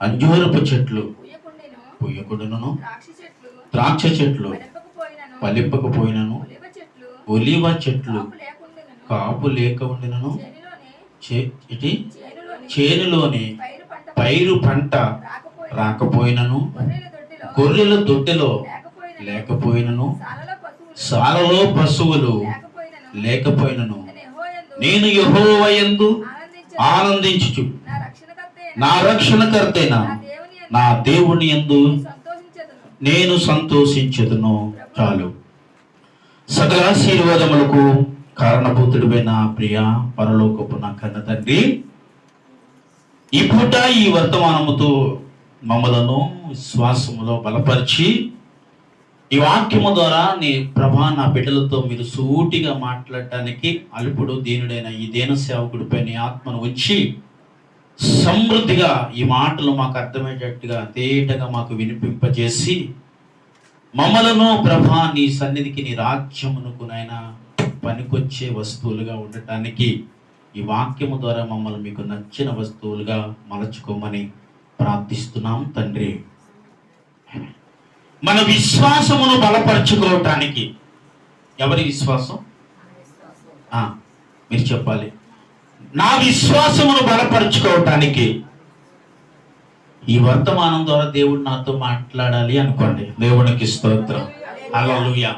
అంజూరపు చెట్లు పుయ్యకుడును ద్రాక్ష చెట్లు ఫలింపకపోయినను ఒలివ చెట్లు కాపు లేక ఉండినను చేనులోని ఇటు? పైరు పంట రాకపోయినను గొర్రెల దొడ్డిలో లేకపోయినను సాలలో పశువులు లేకపోయినను నేను యెహోవాయందు ఆనందించుచు. నా నా రక్షణకర్తైన నా దేవుని యందు నేను సంతోషించదును. చాలు. సకల ఆశీర్వాదములకు కారణభూతుడిపైన ప్రియ పరలోకపు నా కన్న తండ్రి ఈ పూట ఈ వర్తమానముతో మమ్మలను విశ్వాసములో బలపరిచి ఈ వాక్యము ద్వారా నీ ప్రభా నా బిడ్డలతో మీరు సూటిగా మాట్లాడటానికి అలుపుడు దీనుడైన ఈ దేన సేవకుడిపై నీ ఆత్మను ఉంచి సమృద్ధిగా ఈ మాటలు మాకు అర్థమయ్యేటట్టుగా తేటగా మాకు వినిపింపజేసి మమ్మలను ప్రభా నీ సన్నిధికి నీ రాజ్యమునకు నైనా పనికొచ్చే వస్తువులుగా ఉండటానికి ఈ వాక్యము ద్వారా మమ్మల్ని మీకు నచ్చిన వస్తువులుగా మలచుకోమని ప్రార్థిస్తున్నాం తండ్రి. మన విశ్వాసమును బలపరచుకోవటానికి ఎవరి విశ్వాసం? మీరు చెప్పాలి. నా విశ్వాసమును బలపరచుకోవటానికి ఈ వర్తమానం ద్వారా దేవుడు నాతో మాట్లాడాలి అనుకోండి. దేవునికి స్తోత్రం. హల్లెలూయా.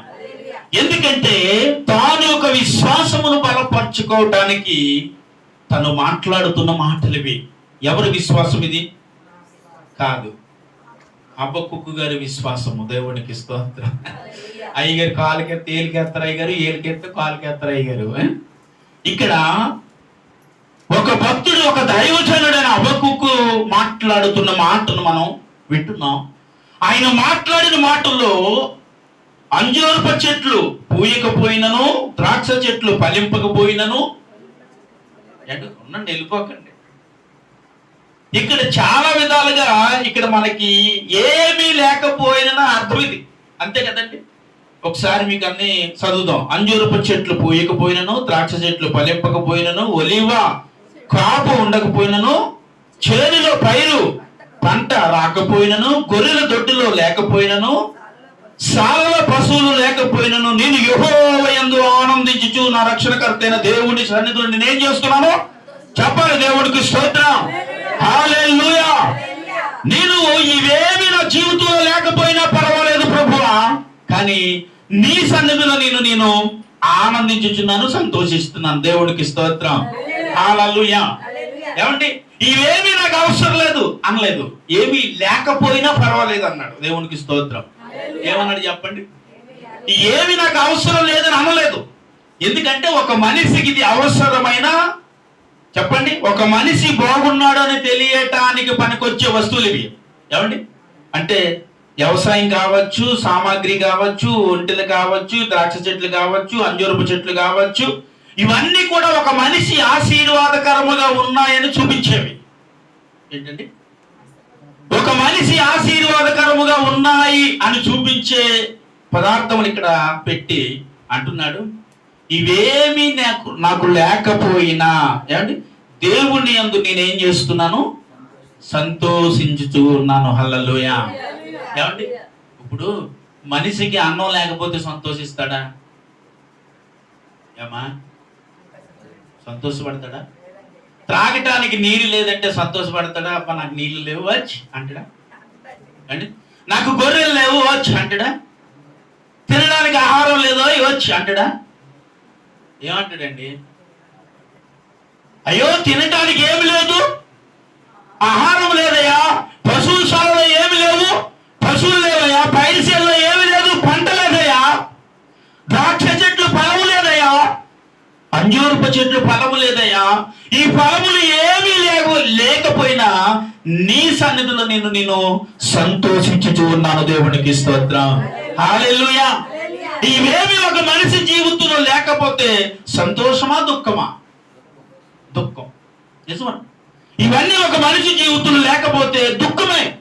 ఎందుకంటే తాను ఒక విశ్వాసమును బలపరుచుకోవటానికి తను మాట్లాడుతున్న మాటలివి. ఎవరి విశ్వాసం ఇది? కాదు. అబ్బకుక్కు గారి విశ్వాసము. దేవునికి స్తోత్రం. అయ్యగారు కాలుకెత్త ఏలికెత్తారు గారు ఏలికెత్త కాలుకెత్తారు గారు ఇక్కడ ఒక దైవజనుడైన అబక్కుకు మాట్లాడుతున్న మాటను మనం వింటున్నాం. ఆయన మాట్లాడిన మాటల్లో అంజూరప చెట్లు పూయకపోయినను ద్రాక్ష చెట్లు ఫలింపకపోయినను. ఉండండి వెళ్ళిపోకండి. ఇక్కడ చాలా విధాలుగా ఇక్కడ మనకి ఏమీ లేకపోయినా అర్థం ఇది. అంతే కదండి? ఒకసారి మీకు అన్ని చదువుదాం. అంజూరపు చెట్లు పూయకపోయినను ద్రాక్ష చెట్లు ఫలింపకపోయినను ఒలివా కాపు ఉండకపోయినను చేనులో పైరు పంట రాకపోయినను గొర్రెల దొడ్డిలో లేకపోయినను సాలల పశువులు లేకపోయినను నేను యెహోవయందు ఆనందించుచు నా రక్షణకర్తైన దేవుడి సన్నిధిలో నేనేం చేస్తున్నాను? చెప్పాలి దేవుడికి స్తోత్రం. నేను ఇవేమి నా జీవితంలో లేకపోయినా పర్వాలేదు ప్రభువా కానీ నీ సన్నిధిలో నేను నేను ఆనందించుచున్నాను సంతోషిస్తున్నాను. దేవుడికి స్తోత్రం. ఏమండి? ఇవేమీ నాకు అవసరం లేదు అనలేదు. ఏమీ లేకపోయినా పర్వాలేదు అన్నాడు. దేవునికి స్తోత్రం. ఏమన్నాడు చెప్పండి? ఏమి నాకు అవసరం లేదని అనలేదు. ఎందుకంటే ఒక మనిషికి ఇది అవసరమైన చెప్పండి? ఒక మనిషి బాగున్నాడు అని తెలియటానికి పనికొచ్చే వస్తువులు ఇవి. ఏమండి? అంటే వ్యవసాయం కావచ్చు సామాగ్రి కావచ్చు ఒంటెలు కావచ్చు ద్రాక్ష చెట్లు కావచ్చు అంజూరపు చెట్లు కావచ్చు ఇవన్నీ కూడా ఒక మనిషి ఆశీర్వాదకరముగా ఉన్నాయని చూపించేవి. ఏంటండి? ఒక మనిషి ఆశీర్వాదకరముగా ఉన్నాయి అని చూపించే పదార్థములు ఇక్కడ పెట్టి అంటున్నాడు. ఇవేమీ నాకు నాకు లేకపోయినా ఏమండి? దేవుని అందు నేనేం చేస్తున్నాను? సంతోషించుతూ ఉన్నాను. హల్లలోయ. ఏమండి? ఇప్పుడు మనిషికి అన్నం లేకపోతే సంతోషిస్తాడా? ఏమా? సంతోషపడతాడా? త్రాగటానికి నీరు లేదంటే సంతోషపడతాడా? అబ్బా నాకు నీళ్ళు లేవు వచ్చి అంటాడా? అండి? నాకు గొర్రెలు లేవు వచ్చి అంటాడా? తినడానికి ఆహారం లేదో వచ్చి అంటాడా? ఏమంటాడండి? అయ్యో తినటానికి ఏమి లేదు? ఆహారం లేదయ్యా పశువుల శాలలో ఏమి లేవు? పశువులు లేవయ్యా పైరుశీలలో ఏమి లేదు పంట లేదయ్యా. ద్రాక్ష లేదయ్యా అంజూరపు చెట్లు ఫలము లేదయ్యా. ఈ ఫలములు ఏమీ లేవు. లేకపోయినా నీ సన్నిధిలో నేను నేను సంతోషించుచు ఉన్నాను దేవునికి స్తోత్రం. హల్లెలూయా. ఇవేమి ఒక మనిషి జీవితంలో లేకపోతే సంతోషమా దుఃఖమా? దుఃఖం. నిజమా? ఇవన్నీ ఒక మనిషి జీవితంలో లేకపోతే దుఃఖమే.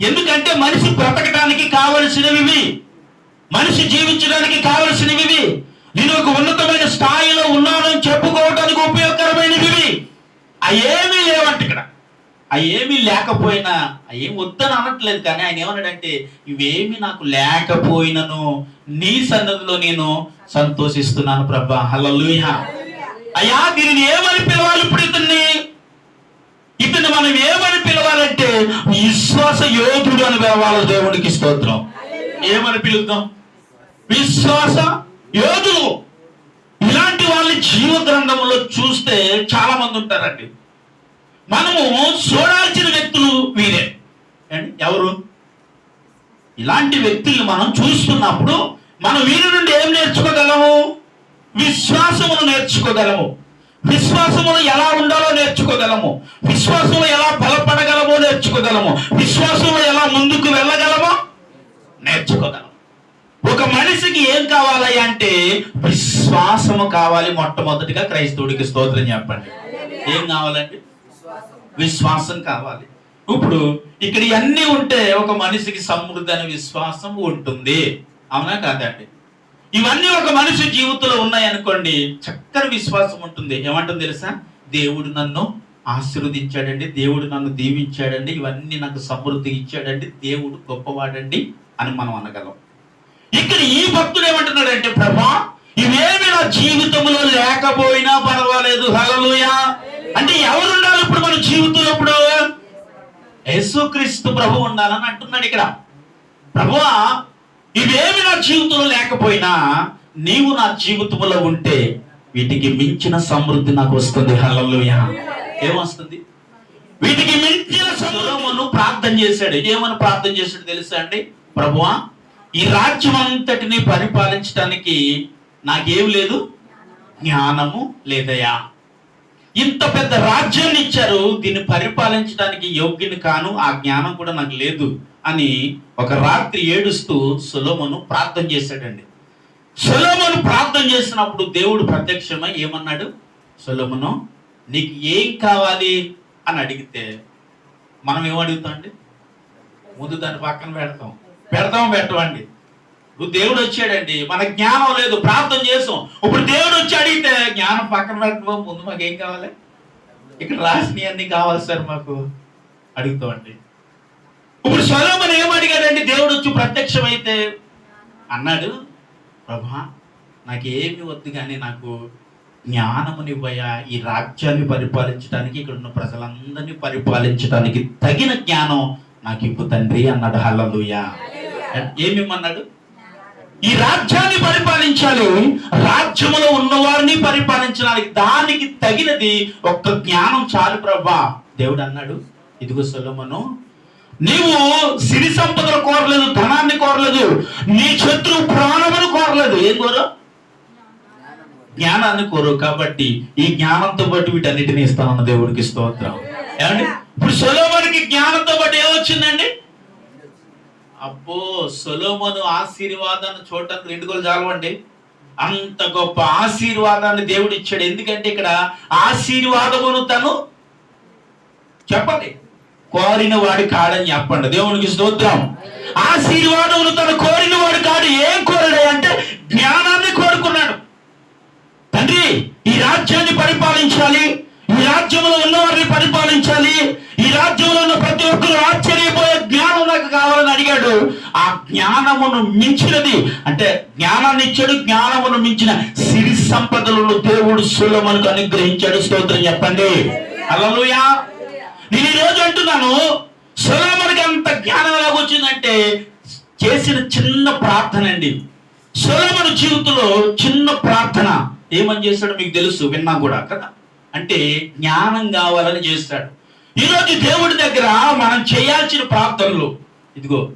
ఎందుకంటే మనిషి బ్రతకడానికి కావలసినవి మనిషి జీవించడానికి కావలసినవి నేను ఒక ఉన్నతమైన స్థాయిలో ఉన్నానని చెప్పుకోవడానికి ఉపయోగకరమైనవి ఇవి. అవేమీ లేవంట ఇక్కడ. అవి ఏమీ లేకపోయినా అవి ఏమి వద్దని అనట్లేదు కానీ ఆయన ఏమన్నాడంటే ఇవేమి నాకు లేకపోయినను నీ సన్నదిలో నేను సంతోషిస్తున్నాను ప్రభా. హల్లెలూయా. అయ్యా దీనిని ఏమని పిలవాలి ఇప్పుడు ఇతన్ని? ఇతన్ని మనం ఏమని పిలవాలంటే విశ్వాస యోధుడు అని పిలవాలి దేవుడికి స్తోత్రం. ఏమని పిలుద్దాం? విశ్వాస యోధులు ఇలాంటి వాళ్ళ జీవ గ్రంథంలో చూస్తే చాలా మంది ఉంటారండి. మనము చూడాల్సిన వ్యక్తులు వీరే. ఎవరు? ఇలాంటి వ్యక్తుల్ని మనం చూస్తున్నప్పుడు మనం వీరి నుండి ఏం నేర్చుకోగలము? విశ్వాసమును నేర్చుకోగలము. విశ్వాసములు ఎలా ఉండాలో నేర్చుకోగలము. విశ్వాసంలో ఎలా బలపడగలమో నేర్చుకోగలము. విశ్వాసంలో ఎలా ముందుకు వెళ్ళగలమో నేర్చుకోగలము. ఒక మనిషికి ఏం కావాలయ్యా అంటే విశ్వాసము కావాలి మొట్టమొదటిగా క్రైస్తవుడికి స్తోత్రం చెప్పండి. ఏం కావాలండి? విశ్వాసం కావాలి. ఇప్పుడు ఇక్కడ ఇవన్నీ ఉంటే ఒక మనిషికి సమృద్ధి అనే విశ్వాసం ఉంటుంది. అవునా కాదండి? ఇవన్నీ ఒక మనిషి జీవితంలో ఉన్నాయనుకోండి చక్కని విశ్వాసం ఉంటుంది. ఏమంటుంది తెలుసా? దేవుడు నన్ను ఆశీర్వదించాడండి దేవుడు నన్ను దీవించాడండి ఇవన్నీ నాకు సమృద్ధి ఇచ్చాడండి దేవుడు గొప్పవాడండి అని మనం అనగలం. ఇక్కడ ఈ భక్తుడు ఏమంటున్నాడంటే ప్రభా ఇవేమి నా జీవితంలో లేకపోయినా పర్వాలేదు హలలుయా అంటే ఎవరు ఉండాలి ఇప్పుడు మన జీవితంలో ఇప్పుడు? యేసుక్రీస్తు ప్రభు ఉండాలని అంటున్నాడు ఇక్కడ. ప్రభువా ఇవేమి నా జీవితంలో లేకపోయినా నీవు నా జీవితంలో ఉంటే వీటికి మించిన సమృద్ధి నాకు వస్తుంది హలలుయా ఏమొస్తుంది? వీటికి మించిన సమృద్ధి. ప్రార్థన చేశాడు. ఏమని ప్రార్థన చేశాడు తెలుసా అండి? ప్రభువా ఈ రాజ్యం అంతటిని పరిపాలించడానికి నాకేం లేదు? జ్ఞానము లేదయా? ఇంత పెద్ద రాజ్యాన్ని ఇచ్చారు దీన్ని పరిపాలించడానికి యోగ్యుని కాను ఆ జ్ఞానం కూడా నాకు లేదు అని ఒక రాత్రి ఏడుస్తూ సులోమును ప్రార్థన చేశాడండి. సులోమును ప్రార్థన చేసినప్పుడు దేవుడు ప్రత్యక్షమై ఏమన్నాడు? సులోమును నీకు ఏం కావాలి అని అడిగితే మనం ఏమడుగుతాం అండి ముందు దాన్ని పక్కన పెడతాం. పెడతాం పెట్టమండి. ఇప్పుడు దేవుడు వచ్చాడండి. మన జ్ఞానం లేదు. ప్రార్థన చేసాం. ఇప్పుడు దేవుడు వచ్చి అడిగితే జ్ఞానం పక్కన పెట్టడం ముందు మాకు ఏం కావాలి? ఇక్కడ రాసినవి అన్ని కావాలి సార్ మాకు. అడుగుతామండి. ఇప్పుడు సొలొమోను ఏం అడిగాడండి? దేవుడు వచ్చి ప్రత్యక్షమైతే అన్నాడు ప్రభా నాకేమి వద్దు కానీ నాకు జ్ఞానమునివ్వయా ఈ రాజ్యాన్ని పరిపాలించడానికి ఇక్కడ ఉన్న ప్రజలందరినీ పరిపాలించడానికి తగిన జ్ఞానం నాకు ఇప్పుడు తండ్రి అన్నాడు. హల్లెలూయా. ఏమిమ్మన్నాడు? ఈ రాజ్యాన్ని పరిపాలించాలి. రాజ్యములో ఉన్నవారిని పరిపాలించడానికి దానికి తగినది ఒక్క జ్ఞానం చాలు ప్రభా దేవుడు అన్నాడు ఇదిగో సొలొమోను నీవు సిరి సంపదలు కోరలేదు ధనాన్ని కోరలేదు నీ శత్రువు ప్రాణమును కోరలేదు. ఏం కోరు? జ్ఞానాన్ని కోరు. కాబట్టి ఈ జ్ఞానంతో పాటు వీటన్నిటిని ఇస్తానన్న దేవుడికి స్తోత్రం. ఏమండి? ఇప్పుడు సొలోమనికి జ్ఞానంతో పాటు ఏమొచ్చిందండి? అబ్బో సొలోమను ఆశీర్వాదాన్ని చూడటానికి రెండు గోలు చాలవండి. అంత గొప్ప ఆశీర్వాదాన్ని దేవుడు ఇచ్చాడు ఎందుకంటే ఇక్కడ ఆశీర్వాదమును తను చెప్పండి. కోరిన వాడు కాడని చెప్పండి. దేవునికి స్తోత్రం. ఆశీర్వాదమును తను కోరిన వాడు కాడు. ఏం కోరాడు అంటే జ్ఞానాన్ని కోరుకున్నాడు. తండ్రి ఈ రాజ్యాన్ని పరిపాలించాలి. ఈ రాజ్యంలో ఉన్నవారిని పరిపాలించాలి. ఈ రాజ్యంలో ఉన్న ప్రతి ఒక్కరు ఆశ్చర్యపోయే జ్ఞానం నాకు కావాలని అడిగాడు. ఆ జ్ఞానమును మించినది అంటే జ్ఞానాన్ని ఇచ్చాడు జ్ఞానమును మించిన సిరి సంపదలను దేవుడు సులమనుకు అనుగ్రహించాడు. స్తోత్రం చెప్పండి. అలలుయా నేను ఈ రోజు అంటున్నాను సులమనికి అంత జ్ఞానం ఎలాగొచ్చిందంటే చేసిన చిన్న ప్రార్థన అండి. సొలొమోను జీవితంలో చిన్న ప్రార్థన ఏమని చేశాడో మీకు తెలుసు విన్నా కూడా కదా? అంటే జ్ఞానం కావాలని చేస్తాడు. ఈరోజు దేవుడి దగ్గర మనం చేయాల్సిన ప్రార్థనలు. ఇదిగో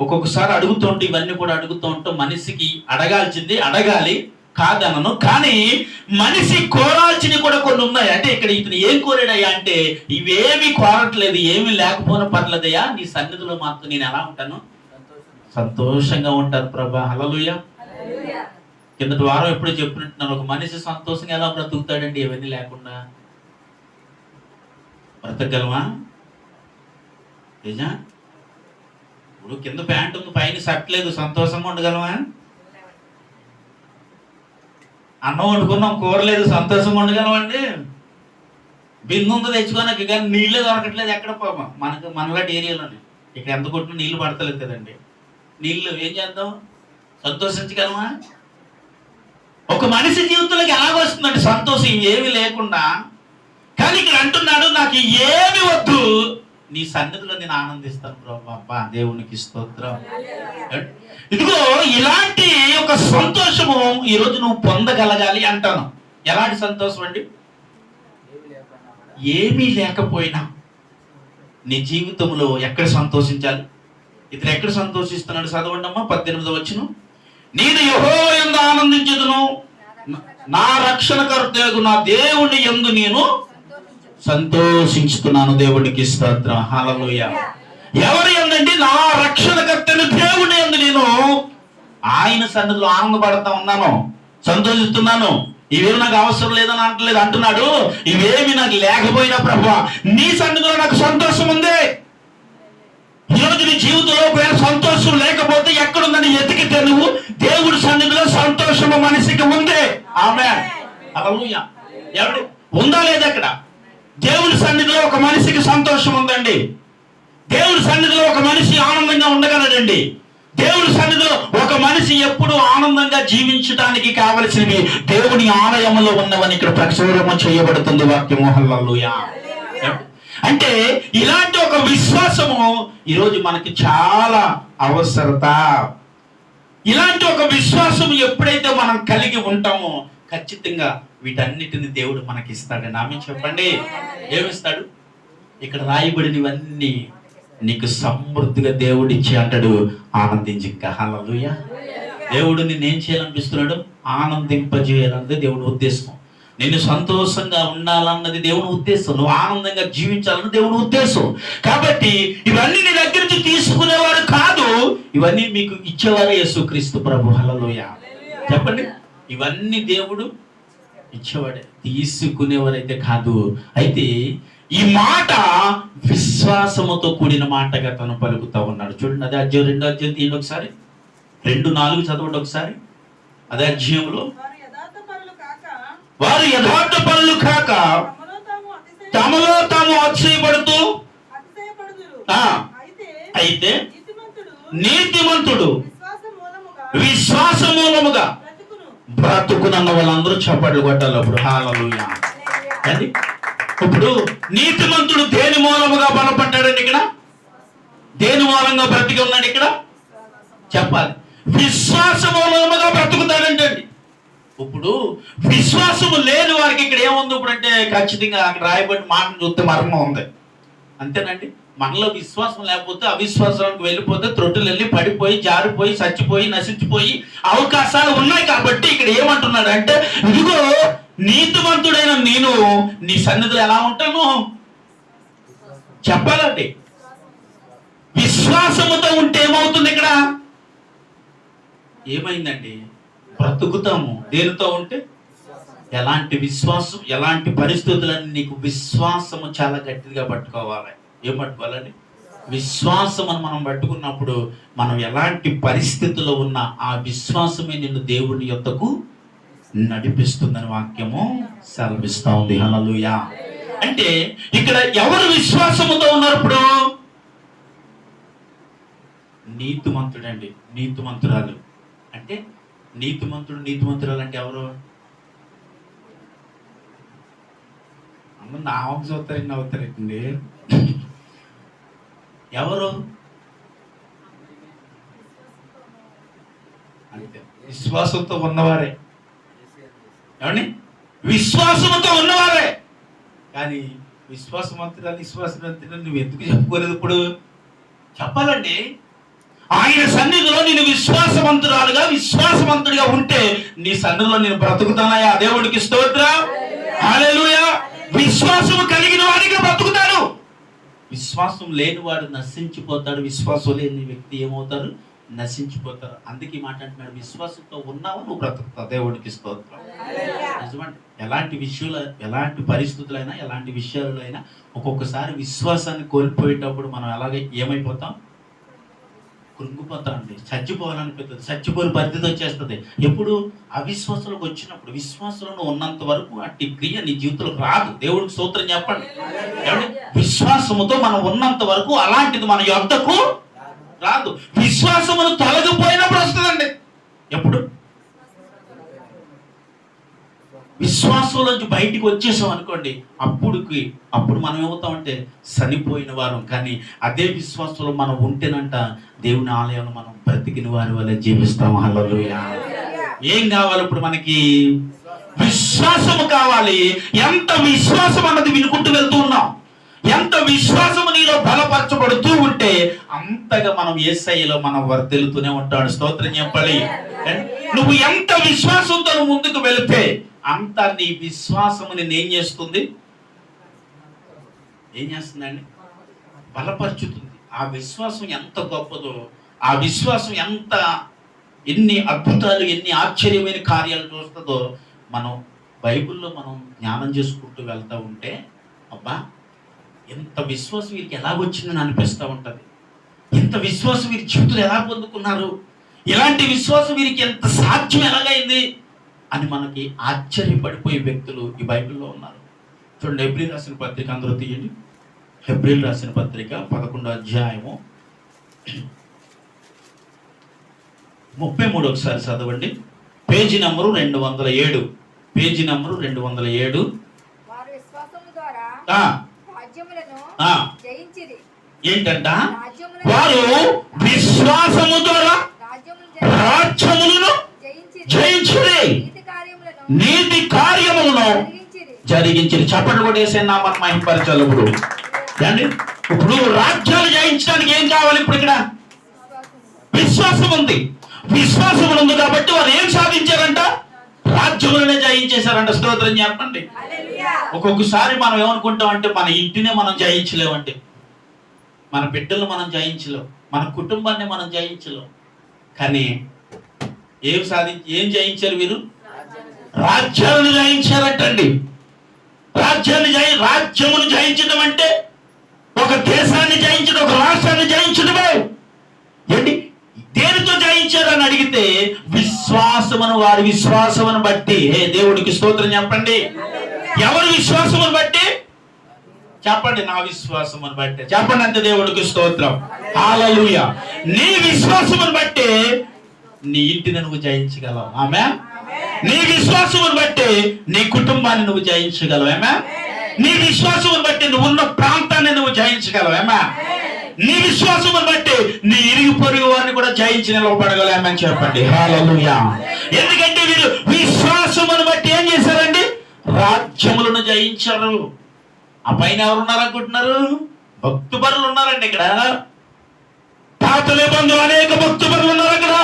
ఒక్కొక్కసారి అడుగుతుంటే ఇవన్నీ కూడా అడుగుతూ ఉంటాం. మనిషికి అడగాల్సింది అడగాలి కాదనను. కానీ మనిషి కోరాల్సినవి కూడా కొన్ని ఉన్నాయి. అంటే ఇక్కడ ఇతను ఏం కోరాడయ్యా అంటే ఇవేమి కోరట్లేదు ఏమి లేకపోయినా పర్లేదయ్యా నీ సన్నిధిలో మాత్రం నేను ఎలా ఉంటాను? సంతోషంగా ఉంటారు ప్రభా. హల్లెలూయా. కిందటి వారం ఎప్పుడు చెప్పినట్టున్నాను. ఒక మనిషి సంతోషంగా ఎలా బ్రతుకుతాడండి? ఇవన్నీ లేకుండా. బ్రతకగలమా నిజా? ఇప్పుడు కింద ప్యాంట్ ఉంది పైన షర్ట్ లేదు సంతోషంగా ఉండగలమా? అన్నం వండుకున్నాం కూర లేదు సంతోషంగా ఉండగలమండి. బిందు ఉంది తెచ్చుకోనకి కానీ నీళ్ళే దొరకట్లేదు ఎక్కడ పోమా మనకు మనలాంటి ఏరియాలోనే ఇక్కడ ఎంత కొట్టినా నీళ్ళు పడతలేదు కదండి. నీళ్ళు ఏం చేద్దాం? సంతోషించగలమా? ఒక మనిషి జీవితంలోకి ఎలాగొస్తుందండి సంతోషం? ఏమీ లేకుండా కానీ ఇక్కడ అంటున్నాడు నాకు ఏమి వద్దు. నీ సన్నిధిలో నేను ఆనందిస్తాను ప్రభు దేవునికి స్తోత్రం. ఇదిగో ఇలాంటి ఒక సంతోషము ఈరోజు నువ్వు పొందగలగాలి అంటాను. ఎలాంటి సంతోషం అండి? ఏమీ లేకపోయినా నీ జీవితంలో ఎక్కడ సంతోషించాలి? ఇతను ఎక్కడ సంతోషిస్తున్నాడు? చదవండి అమ్మా పద్దెనిమిది వచ్చిన. నేను యహో ఎందు ఆనందించదును. నా రక్షణకర్తకు నా దేవుని ఎందు నేను సంతోషించుతున్నాను దేవునికి స్తోత్రం. హల్లెలూయ ఎవరి ఎందండి నా రక్షణకర్తను దేవుని ఎందు నేను ఆయన సన్నిధిలో ఆనందపడతా ఉన్నాను. సంతోషిస్తున్నాను. ఇవేమి నాకు అవసరం లేదని అంటలేదు అంటున్నాడు. ఇవేమి నాకు లేకపోయినా ప్రభు నీ సన్నిధిలో నాకు సంతోషం ఉంది. ఈరోజు నీ జీవితంలో ఒకవేళ సంతోషం లేకపోతే ఎక్కడుందని ఎతికితే నువ్వు దేవుడి సన్నిధిలో సంతోషము మనిషికి ఉంది. ఆమె హల్లెలూయా ఎవడి ఉందా లేదా అక్కడ దేవుడి సన్నిధిలో ఒక మనిషికి సంతోషం ఉందండి. దేవుడి సన్నిధిలో ఒక మనిషి ఆనందంగా ఉండగలడండి. దేవుడి సన్నిధిలో ఒక మనిషి ఎప్పుడు ఆనందంగా జీవించడానికి కావలసినవి దేవుని ఆలయంలో ఉన్నవని ఇక్కడ ప్రచురము చేయబడుతుంది వాక్య హల్లెలూయా. అంటే ఇలాంటి ఒక విశ్వాసము ఈరోజు మనకి చాలా అవసరత. ఇలాంటి ఒక విశ్వాసం ఎప్పుడైతే మనం కలిగి ఉంటామో ఖచ్చితంగా వీటన్నిటిని దేవుడు మనకి ఇస్తాడని ఆమె చెప్పండి. ఏమిస్తాడు? ఇక్కడ రాయబడినవన్నీ నీకు సమృద్ధిగా దేవుడు ఇచ్చి అంటాడు. ఆనందించి. ఇంకా హల్లెలూయా దేవుడు నిన్ను ఏం చేయాలనిపిస్తున్నాడు? ఆనందింపజేయాలన్నది దేవుడి ఉద్దేశం. నిన్ను సంతోషంగా ఉండాలన్నది దేవుని ఉద్దేశం. నువ్వు ఆనందంగా జీవించాలన్నది దేవుని ఉద్దేశం. కాబట్టి ఇవన్నీ నీ దగ్గర నుంచి తీసుకునేవారు కాదు. ఇవన్నీ మీకు ఇచ్చేవారు యేసుక్రీస్తు ప్రభు. హల్లెలూయ. చెప్పండి. ఇవన్నీ దేవుడు ఇచ్చేవాడే. తీసుకునేవారైతే కాదు. అయితే ఈ మాట విశ్వాసముతో కూడిన మాటగా తను పలుకుతా ఉన్నాడు. చూడండి అదే అధ్యాయం రెండో అధ్యాయం తీయండి ఒకసారి. రెండు నాలుగు చదవండి ఒకసారి. అదే అధ్యాయంలో. వారు యథార్థ పనులు కాక తమలో తాము అతిశయపడుతూ. అయితే నీతిమంతుడు విశ్వాస మూలముగా బ్రతుకునన్న వాళ్ళందరూ చప్పట్లు కొట్టాలి అప్పుడు. హాలలుయా అది ఇప్పుడు నీతిమంతుడు దేని మూలముగా బలపడ్డాడండి ఇక్కడ? దేని మూలంగా బ్రతికి ఉన్నాడు ఇక్కడ? చెప్పాలి. విశ్వాస మూలముగా బ్రతుకుతాడంటండి. ఇప్పుడు విశ్వాసము లేని వారికి ఇక్కడ ఏముంది? ఇప్పుడు అంటే ఖచ్చితంగా అక్కడ రాయబడిన మాటను చూస్తే మర్మం ఉంది. అంతేనండి? మనలో విశ్వాసం లేకపోతే అవిశ్వాసానికి వెళ్ళిపోతే త్రొట్టులు వెళ్ళి పడిపోయి జారిపోయి చచ్చిపోయి నశించిపోయి అవకాశాలు ఉన్నాయి కాబట్టి ఇక్కడ ఏమంటున్నాడు అంటే ఇదిగో నీతివంతుడైన నేను నీ సన్నిధిలో ఎలా ఉంటాను? చెప్పాలండి. విశ్వాసముతో ఉంటే ఏమవుతుంది ఇక్కడ? ఏమైందండి? బ్రతుకుతాము. దేనితో ఉంటే? ఎలాంటి విశ్వాసం ఎలాంటి పరిస్థితులన్నీ నీకు విశ్వాసము చాలా గట్టిగా పట్టుకోవాలి. ఏం పట్టుకోవాలండి విశ్వాసం అని మనం పట్టుకున్నప్పుడు మనం ఎలాంటి పరిస్థితుల్లో ఉన్న ఆ విశ్వాసమే నిన్ను దేవుని యొక్కకు నడిపిస్తుందని వాక్యము సెలవిస్తా ఉంది. హల్లెలూయా. అంటే ఇక్కడ ఎవరు విశ్వాసముతో ఉన్నారు ఇప్పుడు? నీతిమంతుడండి. నీతిమంతురాలు. అంటే నీతిమంతుడు నీతిమంతురాలు అంటే ఎవరు? నా నామం అవుతారండి నవ్వుతారండి ఎవరు? అంతే విశ్వాసంతో ఉన్నవారే. ఏమండి విశ్వాసంతో ఉన్నవారే. కానీ విశ్వాసవంతురాలు విశ్వాసవంతురాలు నువ్వు ఎందుకు చెప్పుకోలేదు ఇప్పుడు? చెప్పాలండి. ఆయన సన్నిధిలో నేను విశ్వాసవంతురాలుగా విశ్వాసవంతుడిగా ఉంటే నీ సన్నిధిలో నేను బ్రతుకుతానయా దేవుడికి స్తోత్రం. హల్లెలూయా. విశ్వాసం కలిగిన వాడిగా బ్రతుకుతాడు విశ్వాసం లేనివాడు నశించిపోతాడు విశ్వాసం లేని వ్యక్తి ఏమవుతారు నశించిపోతారు అందుకే మాట అంటున్నాడు విశ్వాసంతో ఉన్నావు నువ్వు బ్రతుకుతావు. దేవుడికి స్తోత్రం. నిజమండి. ఎలాంటి విషయాలు ఎలాంటి పరిస్థితులైనా ఎలాంటి విషయాలు అయినా ఒక్కొక్కసారి విశ్వాసాన్ని కోల్పోయేటప్పుడు మనం అలాగే ఏమైపోతాం? కృంగిపోతామండి. చచ్చిపోవాలనిపిస్తుంది చచ్చిపోయిన పరిస్థితి వచ్చేస్తుంది. ఎప్పుడు? అవిశ్వాసంలోకి వచ్చినప్పుడు. విశ్వాసంలో ఉన్నంత వరకు అట్టి క్రియ నీ జీవితంలో రాదు. దేవుడికి సూత్రం చెప్పండి? విశ్వాసముతో మనం ఉన్నంత వరకు అలాంటిది మన యొద్దకు రాదు. విశ్వాసమును తొలగిపోయినప్పుడు వస్తుందండి ఎప్పుడు? విశ్వాసంలోంచి బయటికి వచ్చేసాం అనుకోండి అప్పుడుకి అప్పుడు మనం ఏమవుతామంటే చనిపోయిన వారం. కానీ అదే విశ్వాసంలో మనం ఉంటేనంట దేవుని ఆలయంలో మనం బ్రతికిన వారి వల్ల జీవిస్తాం. అల్లలు ఏం కావాలి ఇప్పుడు మనకి? విశ్వాసము కావాలి. ఎంత విశ్వాసం అన్నది వినుకుంటూ వెళ్తూ ఉన్నాం. ఎంత విశ్వాసము నీలో బలపరచబడుతూ ఉంటే అంతగా మనం ఏసయ్యలో మనం వర్ధిల్లుతూనే ఉంటాడు. స్తోత్రం చెప్పాలి నువ్వు ఎంత విశ్వాసంతో ముందుకు వెళితే అంత నీ విశ్వాసము నేను ఏం చేస్తుంది? ఏం చేస్తుందండి? బలపరుచుతుంది. ఆ విశ్వాసం ఎంత గొప్పదో ఆ విశ్వాసం ఎంత ఎన్ని అద్భుతాలు ఎన్ని ఆశ్చర్యమైన కార్యాలు చూస్తుందో మనం బైబిల్లో మనం జ్ఞానం చేసుకుంటూ వెళ్తూ ఉంటే అబ్బా ఎంత విశ్వాసం వీరికి ఎలా వచ్చిందని అనిపిస్తూ ఉంటుంది. ఎంత విశ్వాసం వీరి జీవితంలో ఎలా పొందుకున్నారు? ఇలాంటి విశ్వాసం వీరికి ఎంత సాధ్యం ఎలాగైంది? అని మనకి ఆశ్చర్యపడిపోయే వ్యక్తులు ఈ బైబిల్లో ఉన్నారు. చూడండి ఏప్రిల్ రాసిన పత్రిక అందరూ తీయండి. ఏప్రిల్ రాసిన పత్రిక పదకొండో అధ్యాయము ముప్పై మూడు ఒకసారి చదవండి. పేజీ నంబరు రెండు వందల ఏడు. పేజీ నంబరు రెండు వందల ఏడు. ఏంటంట? వారు విశ్వాసము ద్వారా రాజ్యములను జయించిరి. నీతి కార్యములను నీతి కార్యములను జరిగించిరి. జరిగించి చప్పట్లు కూడా వేసే నామని మహింపరచాలి ఇప్పుడు. ఏమండి? ఇప్పుడు రాజ్యాలు జయించడానికి ఏం కావాలి ఇప్పుడు ఇక్కడ? విశ్వాసం ఉంది విశ్వాసం ఉంది కాబట్టి వారు ఏం సాధించారంట? రాజ్యములనే జయించేశారంట స్తోత్రం చెప్పండి. ఒక్కొక్కసారి మనం ఏమనుకుంటాం అంటే మన ఇంటినే మనం జయించలేమండి. మన బిడ్డలు మనం జయించలేం. మన కుటుంబాన్ని మనం జయించలేం. కానీ ఏం సాధి ఏం జయించారు వీరు? రాజ్యాలను జయించారటండి. రాజ్యాన్ని జయి రాజ్యమును జయించడం అంటే ఒక దేశాన్ని జయించడం ఒక రాష్ట్రాన్ని జయించడమే. ఏంటి? దేనితో జయించారని అడిగితే విశ్వాసమును వారి విశ్వాసమును బట్టి. ఏ దేవుడికి స్తోత్రం చెప్పండి. ఎవరి విశ్వాసమును బట్టి? చెప్పండి నా విశ్వాసమును బట్టి. చెప్పండి అంత దేవుడికి స్తోత్రం. హాలూయ నీ విశ్వాసమును బట్టి నీ ఇంటిని నువ్వు జయించగలవు. ఆమె నీ విశ్వాసమును బట్టి నీ కుటుంబాన్ని నువ్వు జయించగలవు. ఏమే నీ విశ్వాసమును బట్టి నువ్వు ఉన్న ప్రాంతాన్ని నువ్వు జయించగలవు. ఏమే నీ విశ్వాసమును బట్టి నీ ఇరుగు పొరుగు వారిని కూడా జయించి నిలవబడగలేమని చెప్పండి. హాలూయా ఎందుకంటే వీరు విశ్వాసమును బట్టి ఏం చేశారండి? రాజ్యములను జయించారు. ఆ పైన ఎవరు ఉన్నారు అనుకుంటున్నారు? భక్తు పరులు ఉన్నారండి ఇక్కడ. పాత నిబంధనలు అనేక భక్తు పరులు ఉన్నారు అక్కడ.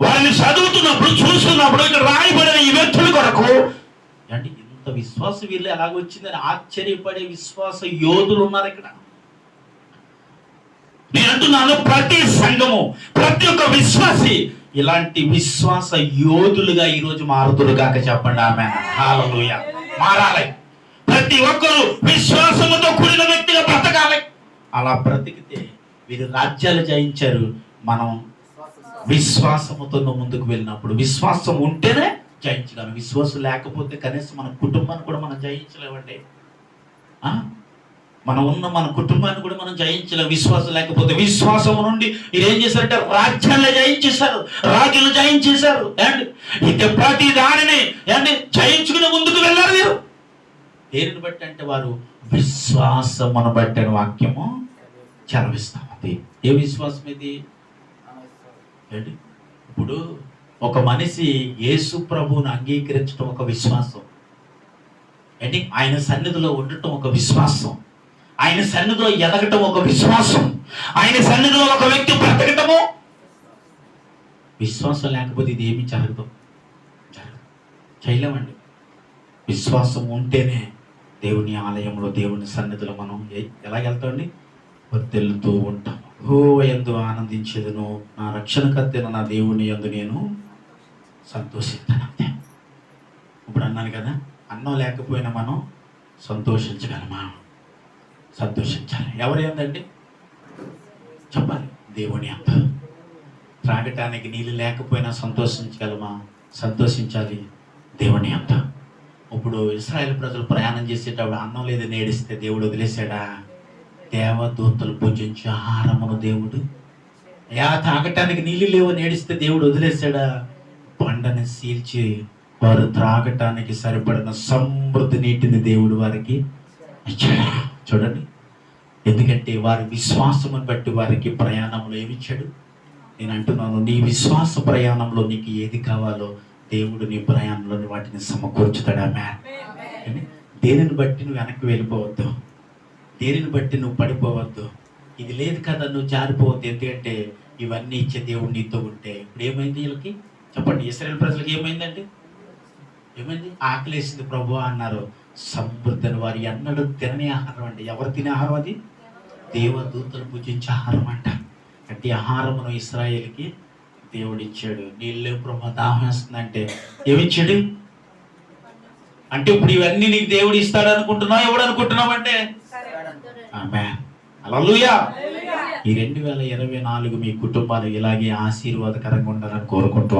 వారిని చదువుతున్నప్పుడు చూస్తున్నప్పుడు ఇక్కడ రాయబడిన ఈ వ్యక్తుల కొరకు అంటే ఇంత విశ్వాస వీళ్ళు ఎలాగొచ్చిందని ఆశ్చర్యపడే విశ్వాస యోధులు ఉన్నారు ఇక్కడ. నేను అంటున్నాను ప్రతి సంఘము ప్రతి ఒక్క విశ్వాసి ఇలాంటి విశ్వాస యోధులుగా ఈరోజు రోజు మారుతుడు కాక చెప్పండి ఆమె హాలూయ మారాలి. ప్రతి ఒక్కరు విశ్వాసముతో కూడిన వ్యక్తిగా బ్రతకాలి. అలా బ్రతికితే వీరు రాజ్యాలు జయించారు. మనం విశ్వాసముతో ముందుకు వెళ్ళినప్పుడు విశ్వాసం ఉంటేనే జయించగలం. విశ్వాసం లేకపోతే కనీసం మన కుటుంబాన్ని కూడా మనం జయించలేమండి. ఆ? మనం ఉన్న మన కుటుంబాన్ని కూడా మనం జయించలేం. విశ్వాసం లేకపోతే విశ్వాసం నుండి ఏం చేశారంటే రాజ్యాన్ని జయించేశారు. రాజులు జయించేశారు. అండ్ ఇక ప్రతి దానిని అండ్ జయించుకుని ముందుకు వెళ్ళారు మీరు. దేనిని బట్టి అంటే వారు విశ్వాసమును బట్టి అనే వాక్యము చలవిస్తాం అది ఏ విశ్వాసం ఇది? ఏంటి? ఇప్పుడు ఒక మనిషి యేసు ప్రభువును అంగీకరించడం ఒక విశ్వాసం. ఏంటి? ఆయన సన్నిధిలో ఉండటం ఒక విశ్వాసం. ఆయన సన్నిధిలో ఎదగటం ఒక విశ్వాసం. ఆయన సన్నిధిలో ఒక వ్యక్తి బ్రతకటము విశ్వాసం లేకపోతే ఇది ఏమీ జరగదు. జరగదు. చేయలేమండి. విశ్వాసం ఉంటేనే దేవుని ఆలయంలో దేవుని సన్నిధిలో మనం ఎలా వెళ్తామండి? వెళ్తూ ఉంటాం. ఓ ఎందు ఆనందించేదను నా రక్షణ కత్తిన నా దేవుని ఎందు నేను సంతోషిస్తాను అంతే. ఇప్పుడు అన్నాను కదా అన్నం లేకపోయినా మనం సంతోషించగలమా? సంతోషించాలి. ఎవరు ఏందండి చెప్పాలి. దేవుని అంత. త్రాగటానికి నీళ్ళు లేకపోయినా సంతోషించగలమా? సంతోషించాలి. దేవుని అంత. ఇప్పుడు ఇస్రాయేల్ ప్రజలు ప్రయాణం చేసేటప్పుడు అన్నం లేదు నేడిస్తే దేవుడు వదిలేశాడా? దేవదూతలు పూజించే ఆహారమును దేవుడు. యా తాగటానికి నీళ్ళు లేవు నేడిస్తే దేవుడు వదిలేశాడా? బండని సీల్చి వారు త్రాగటానికి సరిపడిన సమృద్ధి నీటిని దేవుడు వారికి ఇచ్చాడు? చూడండి. ఎందుకంటే వారి విశ్వాసమును బట్టి వారికి ప్రయాణంలో ఏమిచ్చాడు నేను అంటున్నాను నీ విశ్వాస ప్రయాణంలో నీకు ఏది కావాలో దేవుడు నీ ప్రయాణంలో వాటిని సమకూర్చుతాడా? మ్యాన్ దేనిని బట్టి నువ్వు వెనక్కి వెళ్ళిపోవద్దు? దేనిని బట్టి నువ్వు పడిపోవద్దు? ఇది లేదు కదా నువ్వు జారిపోవద్దు. ఎందుకంటే ఇవన్నీ ఇచ్చే దేవుడు నీతో ఉంటే. ఇప్పుడు ఏమైంది వీళ్ళకి? చెప్పండి ఇస్రాయల్ ప్రజలకు ఏమైందండి? ఏమైంది? ఆకలేసింది. ప్రభు అన్నారు సమృద్ధిని వారి ఎన్నడూ తినని ఆహారం అండి. ఎవరు తినే ఆహారం అది? దేవదూతలు పూజించే ఆహారం అంట. అంటే ఆహారమును ఇస్రాయేల్కి దేవుడిచ్చాడు. నీళ్ళు బ్రహ్మ దాహం వేస్తుందంటే ఏమిచ్చాడు? అంటే ఇప్పుడు ఇవన్నీ నీకు దేవుడు ఇస్తాడు అనుకుంటున్నావు ఎవడు అనుకుంటున్నావు అంటే అలలుయా ఈ రెండు వేల ఇరవై నాలుగు మీ కుటుంబాలు ఇలాగే ఆశీర్వాదకరంగా ఉండాలని కోరుకుంటాం